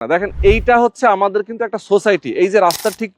দেখেন এইটা হচ্ছে আমাদের কিন্তু একটা সোসাইটি এই যে রাস্তার ঠিক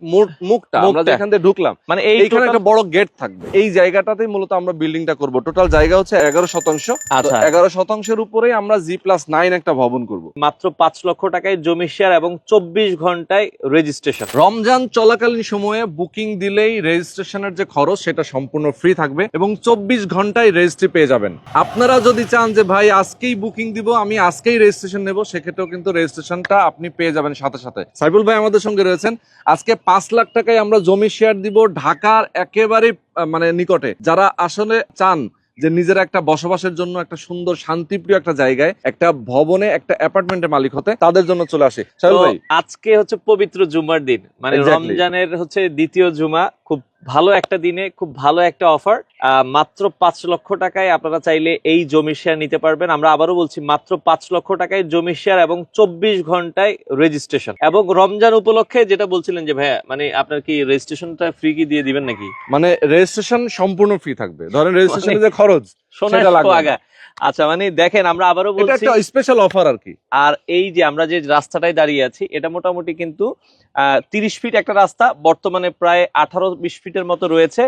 মুখটা আমরা। যেখান দিয়ে ঢুকলাম মানে এইখানে একটা বড় গেট থাকবে। এই জায়গাটাতেই মূলত আমরা বিল্ডিংটা করব। টোটাল জায়গা হচ্ছে এগারো শতাংশ। আচ্ছা। এগারো শতাংশের উপরেই আমরা জি প্লাস নাইন একটা ভবন করব। মাত্র পাঁচ লক্ষ টাকায় জমি শেয়ার এবং চব্বিশ ঘন্টায় রেজিস্ট্রেশন রমজান চলাকালীন সময়ে বুকিং দিলেই রেজিস্ট্রেশনের যে খরচ সেটা সম্পূর্ণ ফ্রি থাকবে এবং চব্বিশ ঘন্টায় রেজিস্ট্রি পেয়ে যাবেন। আপনারা যদি চান যে ভাই আজকেই বুকিং দিব আমি আজকেই রেজিস্ট্রেশন নেব সেক্ষেত্রেও কিন্তু রেজিস্ট্রেশনটা আপনি পেয়ে যাবেন সাথে সাথে। সাইফুল ভাই আমাদের সঙ্গে রয়েছেন। আজকে পাঁচ লাখ টাকায় আমরা জমি শেয়ার দিব ঢাকার একেবারে মানে নিকটে। যারা আসলে চান যে নিজের একটা বসবাসের জন্য একটা সুন্দর শান্তিপ্রিয় একটা জায়গায় একটা ভবনে একটা অ্যাপার্টমেন্টের মালিক হতে তাদের জন্য চলে আসে। সাইবুল ভাই। আজকে হচ্ছে পবিত্র জুমার দিন মানে. রমজানের হচ্ছে দ্বিতীয় জুমা। খুব ভালো একটা দিনে খুব ভালো একটা অফার মাত্র পাঁচ লক্ষ টাকায় আপনারা চাইলে এই জমি শেয়ার নিতে পারবেন। আমরা আবারও বলছি মাত্র পাঁচ লক্ষ টাকায় জমি শেয়ার এবং চব্বিশ ঘন্টায় রেজিস্ট্রেশন এবং রমজান উপলক্ষে যেটা বলছিলেন যে ভাইয়া মানে আপনার কি রেজিস্ট্রেশনটা ফ্রি কি দিয়ে দিবেন নাকি? মানে রেজিস্ট্রেশন সম্পূর্ণ ফ্রি থাকবে। ধরেন রেজিস্ট্রেশনের যে খরচ সোনার। আচ্ছা মানে দেখেন আমরা আবারও বলছি স্পেশাল অফার আর কি। আর এই যে আমরা যে রাস্তাটায় দাঁড়িয়ে আছি এটা মোটামুটি কিন্তু তিরিশ ফিট একটা রাস্তা বর্তমানে প্রায় আঠারো বিশ ফিটের মতো রয়েছে।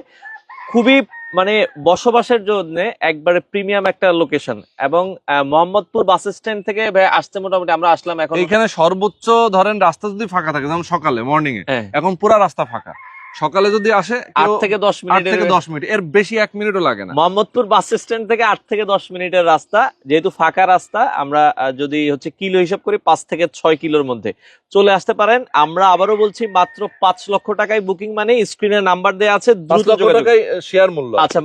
খুবই মানে বসবাসের জন্য একবারে প্রিমিয়াম একটা লোকেশন এবং মোহাম্মদপুর বাস স্ট্যান্ড থেকে ভাই আসতে মোটামুটি আমরা আসলাম এখন। এখানে সর্বোচ্চ ধরেন রাস্তা যদি ফাঁকা থাকে যেমন সকালে মর্নিং এ হ্যাঁ, এখন পুরা রাস্তা ফাঁকা। সকালে যদি আসে আট থেকে দশ মিনিট থেকে দশ মিনিট। এর বেশি এক মিনিটও লাগে না। মোহাম্মদপুর বাস স্ট্যান্ড থেকে আট থেকে দশ মিনিটের রাস্তা। যেহেতু ফাঁকা রাস্তা আমরা যদি হচ্ছে কিলো হিসাব করি পাঁচ থেকে ছয় কিলোর মধ্যে। চলে আসতে পারেন। আমরা আবারও বলছি মাত্র পাঁচ লক্ষ টাকায় বুকিং মানে স্ক্রিনে নাম্বার দেওয়া আছে দ্রুত টাকায় শেয়ার মূল্য। আচ্ছা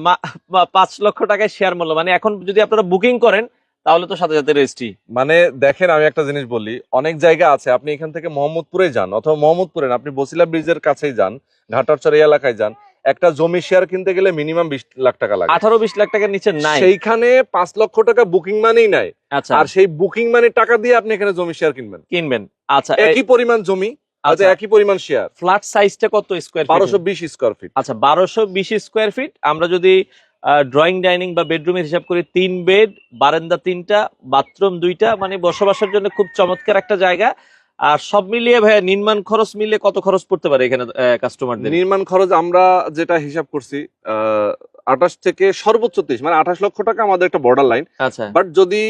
পাঁচ লক্ষ টাকায় শেয়ার মূল্য। মানে এখন যদি আপনারা বুকিং করেন তাহলে তো সাথে সাথে রেজিস্ট্রি মানে দেখেন আমি একটা জিনিস বলি অনেক জায়গা আছে আপনি এখান থেকে মোহাম্মদপুরে যান অথবা মোহাম্মদপুরে না, আপনি বসিলা ব্রিজের কাছেই যান ঘাটারচর এলাকায় যান একটা জমি শেয়ার কিনতে গেলে মিনিমাম বিশ লাখ টাকা লাগে। আঠারো বিশ লাখ টাকার নিচে নাই। সেইখানে পাঁচ লক্ষ টাকা বুকিং মানেই নাই। আচ্ছা। আর সেই বুকিং মানে টাকা দিয়ে আপনি এখানে জমি শেয়ার কিনবেন। কিনবেন। আচ্ছা একই পরিমাণ জমি হয়তো একই পরিমাণ শেয়ার ফ্ল্যাট সাইজটা কত স্কোয়ার বারোশো বিশ স্কোয়ার ফিট আচ্ছা বারোশো বিশ স্কোয়ার ফিট আমরা যদি ড্রয়িং ডাইনিং বা বেডরুমের হিসাব করে তিন বেড বারান্দা তিনটা বাথরুম দুইটা মানে বসবাসের জন্য খুব চমৎকার একটা জায়গা। আর সব মিলিয়ে ভাইয়া নির্মাণ খরচ মিলে কত খরচ পড়তে পারে এখানে কাস্টমারদের নির্মাণ খরচ আমরা যেটা হিসাব করছি আঠাশ থেকে সর্বোচ্চ তেইশ মানে আঠাশ লক্ষ টাকা আমাদের একটা বর্ডার লাইন আচ্ছা। বাট যদি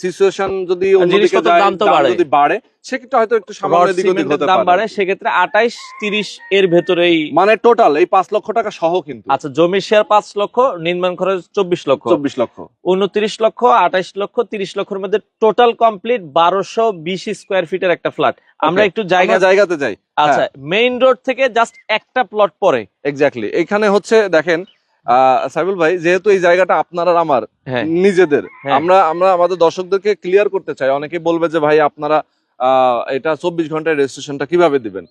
সিচুয়েশন যদি। যদি বাড়ে সেক্ষেত্রে হয়তো একটু সামান্য রড ওদিক হতে দাম বাড়ে পারে সেক্ষেত্রে আঠাইশ তিরিশ এর ভেতরেই মানে টোটাল এই পাঁচ লক্ষ টাকা সহ কিন্তু। আচ্ছা জমি শেয়ার পাঁচ লক্ষ নির্মাণ খরচ চব্বিশ লক্ষ। চব্বিশ লক্ষ। উনত্রিশ লক্ষ আঠাইশ লক্ষ তিরিশ লক্ষের মধ্যে টোটাল কমপ্লিট বারোশো বিশ স্কোয়ার ফিটের একটা ফ্ল্যাট আমরা একটু জায়গা জায়গাতে যাই। আচ্ছা মেইন রোড থেকে জাস্ট একটা প্লট পরে। এক্স্যাক্টলি এখানে হচ্ছে দেখেন সাইবুল ভাই যেহেতু এই জায়গাটা আপনার আর আমার হ্যাঁ। নিজেদের হ্যাঁ। আমরা আমরা আমাদের দর্শকদেরকে ক্লিয়ার করতে চাই। অনেকে বলবে যে ভাই আপনারা এটা চব্বিশ ঘন্টায় রেজিস্ট্রেশনটা কীভাবে দিবেন?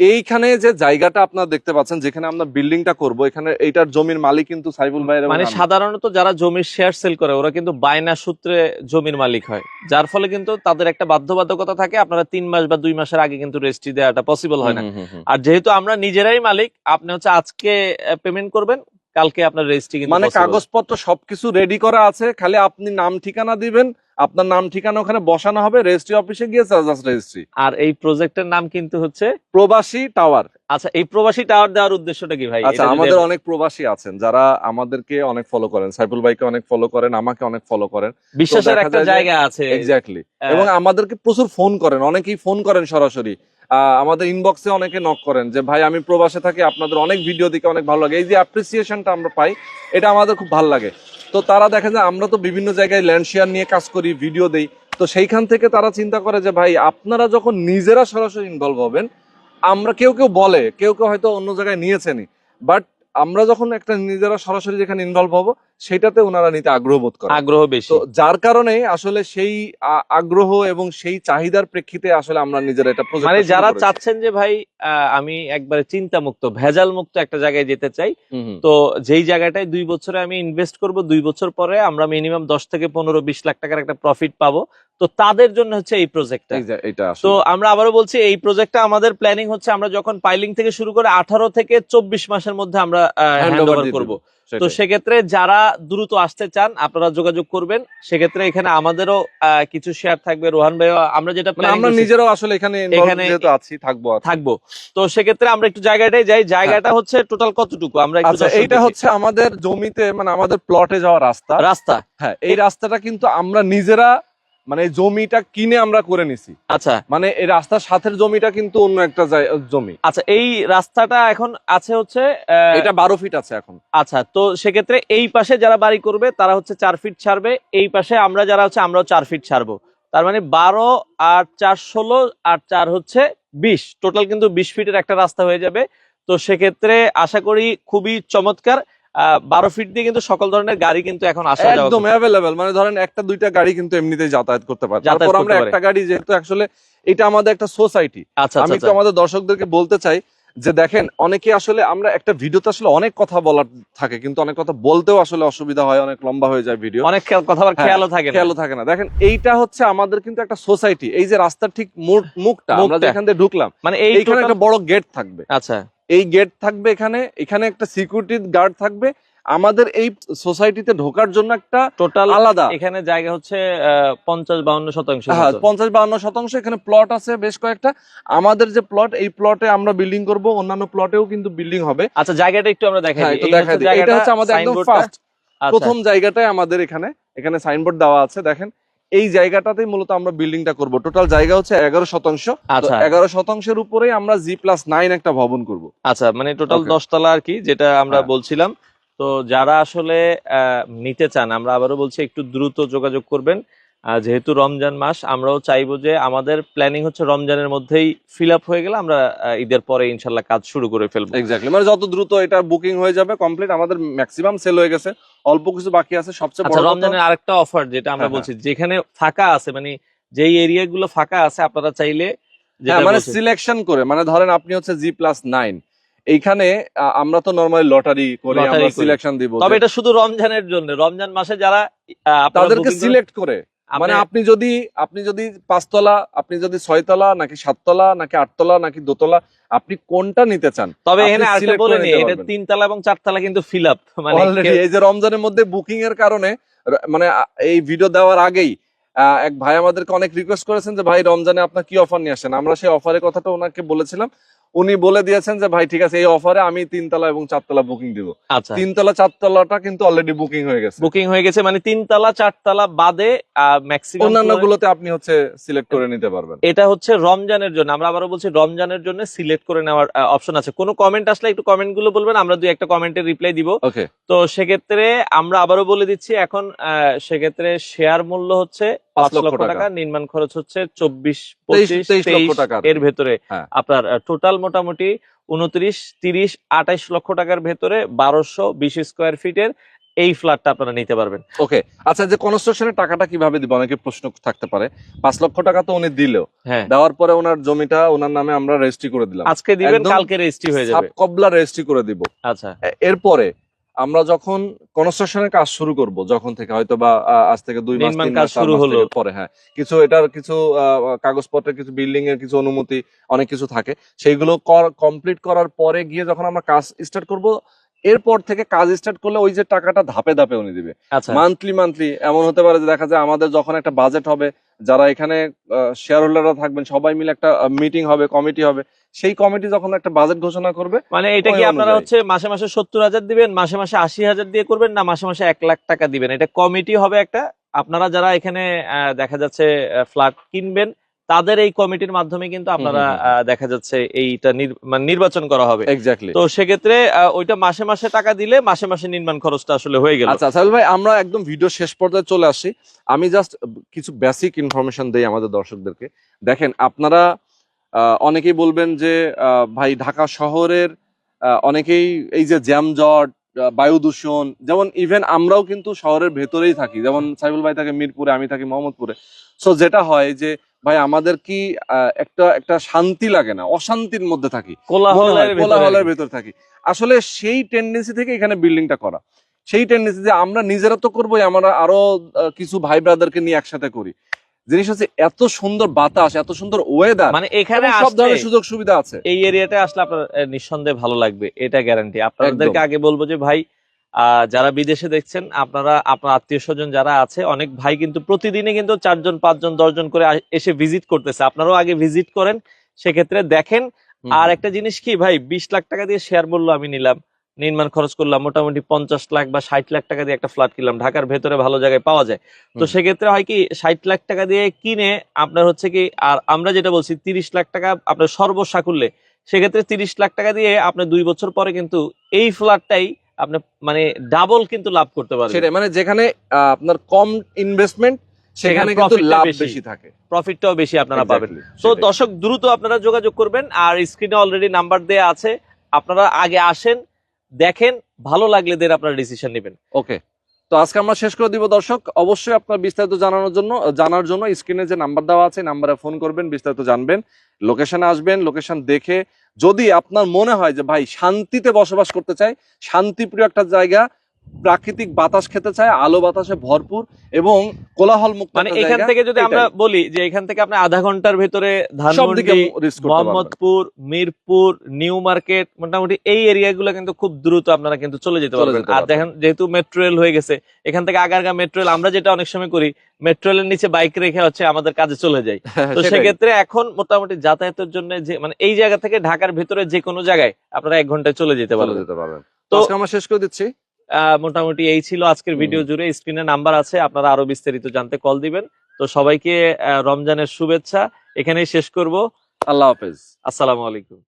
এইখানে যে জায়গাটা আপনারা দেখতে পাচ্ছেন যেখানে আমরা বিল্ডিংটা করব এখানে এইটার জমির মালিক কিন্তু সাইবুল ভাই মানে সাধারণত যারা জমির শেয়ার সেল করে ওরা কিন্তু বায়না সূত্রে জমির মালিক হয়। যার ফলে কিন্তু তাদের একটা বাধ্যবাধকতা থাকে আপনারা তিন মাস বা দুই মাসের আগে কিন্তু রেজিস্ট্রি দেওয়াটা পসিবল হয় না। আর যেহেতু আমরা নিজেরাই মালিক আপনি হচ্ছে আজকে পেমেন্ট করবেন কালকে আপনার রেজিস্ট্রি কিন্তু মানে কাগজপত্র সবকিছু রেডি করা আছে খালি আপনি নাম ঠিকানা দিবেন আপনার নাম ঠিকানা ওখানে বসানো হবে রেজিস্ট্রি অফিসে গিয়ে চার্জাস রেজিস্ট্রি আর এই প্রজেক্টের নাম কিন্তু হচ্ছে? প্রবাসী টাওয়ার আচ্ছা এই প্রবাসী টাওয়ার দেওয়ার উদ্দেশ্যটা কি ভাই? আচ্ছা আমাদের অনেক প্রবাসী আছেন যারা আমাদেরকে অনেক ফলো করেন সাইফুল ভাইকে অনেক ফলো করেন আমাকে অনেক ফলো করেন। বিশ্বাসের একটা জায়গা আছে। এক্স্যাক্টলি এবং আমাদেরকে প্রচুর ফোন করেন অনেকেই ফোন করেন সরাসরি। আমাদের ইনবক্সে অনেকে নক করেন যে, ভাই, আমি প্রবাসে থাকি, আপনাদের অনেক ভিডিও দেখে অনেক ভালো লাগে। এই যে অ্যাপ্রিসিয়েশনটা আমরা পাই, এটা আমাদের খুব ভালো লাগে। তো তারা দেখে যে, আমরা তো বিভিন্ন জায়গায় ল্যান্ড শেয়ার নিয়ে কাজ করি ভিডিও দেই। তো সেইখান থেকে তারা চিন্তা করে যে, ভাই, আপনারা যখন নিজেরা সরাসরি ইনভলভ হবেন, আমরা কেউ কেউ বলে, কেউ কেউ হয়তো অন্য জায়গায় নিয়েছেনি বাট আমরা যখন একটা নিজেরা সরাসরি যেখানে ইনভলভ হব সেটাতে ওনারা নিতে আগ্রহ বোধ করেন। আগ্রহ বেশি। তো যার কারণে আসলে সেই আগ্রহ এবং সেই চাহিদার প্রেক্ষিতে আসলে আমরা নিজেরা এটা মানে যারা চাচ্ছেন যে ভাই আমি একবারে চিন্তা মুক্ত ভেজাল মুক্ত একটা জায়গায় যেতে চাই। তো যেই জায়গাটায় দুই বছরে আমি ইনভেস্ট করব দুই বছর পরে আমরা মিনিমাম দশ থেকে পনেরো বিশ লাখ টাকার একটা প্রফিট পাবো। তো তাদের জন্য হচ্ছে এই প্রজেক্টটা এটা তো আমরা আবারও বলছি এই প্রজেক্টটা আমাদের প্ল্যানিং হচ্ছে আমরা যখন পাইলিং থেকে শুরু করে আঠারো থেকে চব্বিশ মাসের মধ্যে আমরা হ্যান্ড ওভার করব। দেব। তো সেক্ষেত্রে যারা দ্রুত আসতে চান আপনারা যোগাযোগ করবেন। সেক্ষেত্রে এখানে আমাদেরও কিছু শেয়ার থাকবে। রোহান ভাই আমরা যেটা মানে আমরা নিজেরও আসলে এখানে এখানে- আছি থাকব থাকব। তো সেক্ষেত্রে আমরা একটু জায়গাটাই যাই। জায়গাটা হচ্ছে টোটাল কতটুকু? আমরা আচ্ছা এইটা হচ্ছে আমাদের জমিতে মানে আমাদের প্লটে যাওয়া রাস্তা। রাস্তা। হ্যাঁ এই রাস্তাটা কিন্তু আমরা নিজেরা মানে জমিটা কিনে আমরা করে নিছি। আচ্ছা। মানে এই রাস্তার সাথের জমিটা কিন্তু অন্য একটা জমি। আচ্ছা এই রাস্তাটা এখন আছে হচ্ছে এটা বারো ফিট আছে এখন। আচ্ছা তো সেক্ষেত্রে এই পাশে যারা বাড়ি করবে তারা হচ্ছে চার ফিট ছাড়বে। এই পাশে আমরা যারা হচ্ছে আমরাও চার ফিট ছাড়বো। তার মানে বারো আর চার ষোলো আর চার হচ্ছে বিশ। টোটাল কিন্তু বিশ ফিটের একটা রাস্তা হয়ে যাবে। তো সেক্ষেত্রে আশা করি খুবই চমৎকার। বারো ফিট দিয়ে কিন্তু সকল ধরনের গাড়ি কিন্তু এখন আসা একদম অ্যাভেলেবেল মানে ধরেন একটা দুইটা গাড়ি কিন্তু এমনিতেই যাতায়াত করতে পারে। তারপর আমরা একটা গাড়ি যেহেতু আসলে এটা আমাদের একটা সোসাইটি আচ্ছা আমি আচ্ছা। তো আমাদের দর্শকদেরকে বলতে চাই যে দেখেন অনেকে আসলে আমরা একটা ভিডিওতে আসলে অনেক কথা বলার থাকে কিন্তু অনেক কথা বলতেও আসলে অসুবিধা হয় অনেক লম্বা হয়ে যায় ভিডিও অনেক কথা হ্যাঁ, খেয়ালও থাকে না। খেয়ালও থাকে না। দেখেন এইটা হচ্ছে আমাদের কিন্তু একটা সোসাইটি এই যে রাস্তার ঠিক মুখটা আমরা যেখান দিয়ে ঢুকলাম মানে এইখানে একটা বড় গেট থাকবে। আচ্ছা। এই গেট থাকবে এখানে এখানে একটা সিকিউরিটি গার্ড থাকবে। আমাদের এই সোসাইটিতে ঢোকার জন্য একটা টোটাল আলাদা। এখানে জায়গা হচ্ছে পঞ্চাশ বাউন্ন শতাংশ হ্যাঁ পঞ্চাশ বান্ন শতাংশ। এখানে প্লট আছে বেশ কয়েকটা। আমাদের যে প্লট এই প্লটে আমরা বিল্ডিং করব। অন্যান্য প্লটেও কিন্তু বিল্ডিং হবে। আচ্ছা জায়গাটা একটু আমরা দেখাই হ্যাঁ এটা হচ্ছে আমাদের একদম ফার্স্ট আচ্ছা, প্রথম জায়গাটাই আমাদের এখানে এখানে সাইনবোর্ড দেওয়া আছে দেখেন। এই জায়গাটাতেই মূলত আমরা বিল্ডিংটা করব। টোটাল জায়গা হচ্ছে এগারো শতাংশ। আচ্ছা। এগারো শতাংশের উপরেই আমরা জি প্লাস নাইন একটা ভবন করব। আচ্ছা মানে টোটাল. দশতলা আর কি যেটা আমরা হ্যাঁ। বলছিলাম। তো যারা আসলে আহ, নিতে চান আমরা আবারও বলছি একটু দ্রুত যোগাযোগ করবেন। যেহেতু রমজান মাস আমরাও চাইব যে আমাদের প্ল্যানিং হচ্ছে রমজানের মধ্যেই ফিল আপ হয়ে গেলে আমরা ঈদের পরে ইনশাল্লাহ কাজ শুরু করে ফেলব। এক্স্যাক্টলি মানে যত দ্রুত এটা বুকিং হয়ে যাবে কমপ্লিট আমাদের ম্যাক্সিমাম সেল হয়ে গেছে। অল্প কিছু বাকি আছে সবচেয়ে আচ্ছা বড় রমজানের আরেকটা অফার যেটা আমরা হ্যাঁ, বলছি যেখানে ফাঁকা আছে মানে যেই এরিয়া গুলো ফাঁকা আছে আপনারা চাইলে হ্যাঁ মানে সিলেকশন করে মানে ধরেন আপনি হচ্ছে জি প্লাস নাইন এইখানে আমরা তো নর্মালি লটারি করে আমরা সিলেকশন দিব তবে এটা শুধু রমজানের জন্য রমজান মাসে যারা তাদেরকে সিলেক্ট করে। মানে আপনি যদি আপনি যদি পাঁচতলা আপনি যদি ছয়তলা নাকি সাততলা নাকি আটতলা নাকি দোতলা আপনি কোনটা নিতে চান? তবে আপনি এখানে আরেকটা select বলে নি এটা তিনতলা এবং চারতলা কিন্তু ফিল আপ মানে এই যে রমজানের মধ্যে বুকিং এর কারণে মানে এই ভিডিও দেওয়ার আগেই আহ, এক ভাই আমাদেরকে অনেক রিকোয়েস্ট করেছেন যে ভাই রমজানে আপনার কি অফার নিয়ে আসেন? আমরা সেই অফারের কথাটা ওনাকে বলেছিলাম। উনি বলে দিয়েছেন যে ভাই ঠিক আছে এই অফারে আমি তিনতলা এবং চারতলা বুকিং দিব। আচ্ছা। তিনতলা চারতলাটা কিন্তু অলরেডি বুকিং হয়ে গেছে। বুকিং হয়ে গেছে মানে তিনতলা চারতলা বাদে ম্যাক্সিমাম অন্যান্য গুলোতে আপনি হচ্ছে সিলেক্ট করে নিতে পারবেন। এটা হচ্ছে রমজানের জন্য আমরা আবারও বলছি রমজানের জন্য সিলেক্ট করে নেওয়ার অপশন আছে। কোনো কমেন্ট আসলে একটু কমেন্টগুলো বলবেন আমরা দুই একটা কমেন্টের রিপ্লাই দিব। ওকে তো সেক্ষেত্রে আমরা আবারও বলে দিচ্ছি এখন আহ, সেক্ষেত্রে শেয়ার মূল্য হচ্ছে পাঁচ লক্ষ টাকা। নির্মাণ খরচ হচ্ছে চব্বিশ পঁচিশ লক্ষ টাকা এর ভেতরে। হ্যাঁ। আপনার টোটাল মোটামুটি উনত্রিশ তিরিশ আঠাইশ লক্ষ টাকার ভেতরে বারোশো বিশ স্কোয়ার ফিটের এই ফ্ল্যাটটা আপনারা নিতে পারবেন। ওকে আচ্ছা যে কনস্ট্রাকশনের টাকাটা কীভাবে দিব? অনেকে প্রশ্ন থাকতে পারে। পাঁচ লক্ষ টাকা তো উনি দিল হ্যাঁ। দেওয়ার পরে ওনার জমিটা ওনার নামে আমরা রেজিস্ট্রি করে দিলাম। আজকে দিবেন কালকে রেজিস্ট্রি হয়ে যাবে। কবলা রেজিস্ট্রি করে দিব। আচ্ছা। এরপরে আমরা যখন কনস্ট্রাকশনের কাজ শুরু করব যখন থেকে হয়তো বা আজ থেকে দুই মাস তিন মাস শুরু হলো। পরে হ্যাঁ। কিছু এটার কিছু কাগজপত্রের কিছু বিল্ডিং এর কিছু অনুমতি অনেক কিছু থাকে। সেইগুলো কমপ্লিট করার পরে গিয়ে যখন আমরা কাজ স্টার্ট করব এরপর থেকে কাজ স্টার্ট করলে ওই যে টাকাটা ধাপে ধাপে উনি দিবে। আচ্ছা। মান্থলি মান্থলি এমন হতে পারে যে দেখা যায় আমাদের যখন একটা বাজেট হবে যারা এখানে শেয়ার হোল্ডাররা থাকবেন সবাই মিলে একটা মিটিং হবে কমিটি হবে। সেই কমিটি যখন একটা বাজেট ঘোষণা করবে মানে এটা কি আপনারা হচ্ছে মাসে মাসে সত্তর হাজার দিবেন মাসে মাসে আশি হাজার দিয়ে করবেন না মাসে মাসে এক লাখ টাকা দিবেন? এটা কমিটি হবে একটা আপনারা যারা এখানে আহ, দেখা যাচ্ছে ফ্ল্যাট কিনবেন তাদের এই কমিটির মাধ্যমে কিন্তু আপনারা দেখা যাচ্ছে এইটা মানে নির্বাচন করা হবে। এক্স্যাক্টলি তো সেক্ষেত্রে ওইটা মাসে মাসে টাকা দিলে মাসে মাসে নির্মাণ খরচটা আসলে হয়ে গেল। আচ্ছা সাহেল ভাই আমরা একদম ভিডিও শেষ পর্যায়ে চলে আসি। আমি জাস্ট কিছু বেসিক ইনফরমেশন দেই আমাদের দর্শকদেরকে। দেখেন আপনারা অনেকেই বলবেন যে ভাই ঢাকা শহরের অনেকেই এই যে জ্যামজট বায়ু দূষণ যেমন ইভেন আমরাও কিন্তু শহরের ভেতরেই থাকি। যেমন সাইবুল ভাই থাকে মিরপুরে আমি থাকি মোহাম্মদপুরে। সো যেটা হয় যে ভাই আমাদের কি একটা একটা শান্তি লাগে না অশান্তির মধ্যে থাকি। কোলাহলের ভেতরে থাকি। আসলে সেই টেন্ডেন্সি থেকে এখানে বিল্ডিংটা করা। সেই টেন্ডেন্সি যে আমরা নিজেরা তো করবোই আমরা আরও কিছু ভাই ব্রাদারকে নিয়ে একসাথে করি। জিনিস হচ্ছে এত সুন্দর বাতাস এত সুন্দর ওয়েদার মানে এখানে সব ধরনের সুযোগ সুবিধা আছে। এই এরিয়াতে আসলে আপনার নিঃসন্দেহে ভালো লাগবে এটা গ্যারান্টি আপনাদেরকে আগে বলব যে ভাই যারা বিদেশে দেখছেন আপনারা আপনার আত্মীয় স্বজন যারা আছে অনেক ভাই কিন্তু প্রতিদিনে কিন্তু চারজন পাঁচজন দশজন করে এসে ভিজিট করতেছে। আপনারাও আগে ভিজিট করেন সেক্ষেত্রে দেখেন। আর একটা জিনিস কি ভাই বিশ লাখ টাকা দিয়ে শেয়ার বলল আমি নিলাম। নির্মাণ খরচ করলাম মোটামুটি পঞ্চাশ লাখ বা ষাট লাখ টাকা দিয়ে একটা ফ্ল্যাট কিনলাম। ঢাকার ভেতরে ভালো জায়গায় পাওয়া যায়। তো সেক্ষেত্রে হয় কি ষাট লাখ টাকা দিয়ে কিনে আপনার হচ্ছে কি আর আমরা যেটা বলছি তিরিশ লাখ টাকা আপনার সর্বসাকুল্যে। সেক্ষেত্রে তিরিশ লাখ টাকা দিয়ে আপনার দুই বছর পরে কিন্তু এই ফ্ল্যাটটাই আপনি মানে ডাবল কিন্তু লাভ করতে পারবেন। সেটাই মানে যেখানে আপনার কম ইনভেস্টমেন্ট সেখানে কিন্তু লাভ বেশি। থাকে। প্রফিটটাও বেশি আপনারা পাবেন। সো তো দর্শক দ্রুত আপনারা যোগাযোগ করবেন আর স্ক্রিনে অলরেডি নাম্বার দেয়া আছে। আপনারা আগে আসেন দেখেন ভালো লাগলে দের আপনারা ডিসিশন নেবেন। ওকে তো আজকে আমরা শেষ করে দিব, দর্শক। অবশ্যই আপনার বিস্তারিত জানানোর জন্য, জানার জন্য স্ক্রিনে যে নাম্বার দেওয়া আছে নাম্বারে ফোন করবেন, বিস্তারিত জানবেন। লোকেশনে আসবেন, লোকেশন দেখে যদি আপনার মনে হয় যে, ভাই, শান্তিতে বসবাস করতে চাই, শান্তিপ্রিয় একটা জায়গা প্রাকৃতিক বাতাস খেতে চায় আলো বাতাসে ভরপুর এবং কোলাহল মুক্ত মানে এখান থেকে যদি আমরা বলি যে এখান থেকে আপনি আধা ঘণ্টার ভেতরে ধানমন্ডি মোহাম্মদপুর মিরপুর নিউ মার্কেট মোটামুটি এই এরিয়াগুলো কিন্তু খুব দ্রুত আপনারা কিন্তু চলে যেতে পারবেন। আর দেখেন যেহেতু মেট্রো রেল হয়ে গেছে এখান থেকে আগারগা মেট্রো রেল আমরা যেটা অনেক সময় করি মেট্রো রেলের নিচে বাইক রেখে হচ্ছে আমাদের কাজে চলে যাই। তো সেটাই। সেক্ষেত্রে এখন মোটামুটি যাতায়াতের জন্য যে মানে এই জায়গা থেকে ঢাকার ভেতরে যে কোনো জায়গায় আপনারা এক ঘন্টায় চলে যেতে পারবেন। যেতে পারবেন। তো তো- আজকে আমরা শেষ করে দিচ্ছি। মোটামুটি এই ছিল আজকের ভিডিও জুড়ে। স্ক্রিনে নাম্বার আছে আপনারা আরও বিস্তারিত জানতে কল দিবেন। তো সবাইকে রমজানের শুভেচ্ছা। এখানেই শেষ করব। আল্লাহ হাফেজ। আসসালামু আলাইকুম।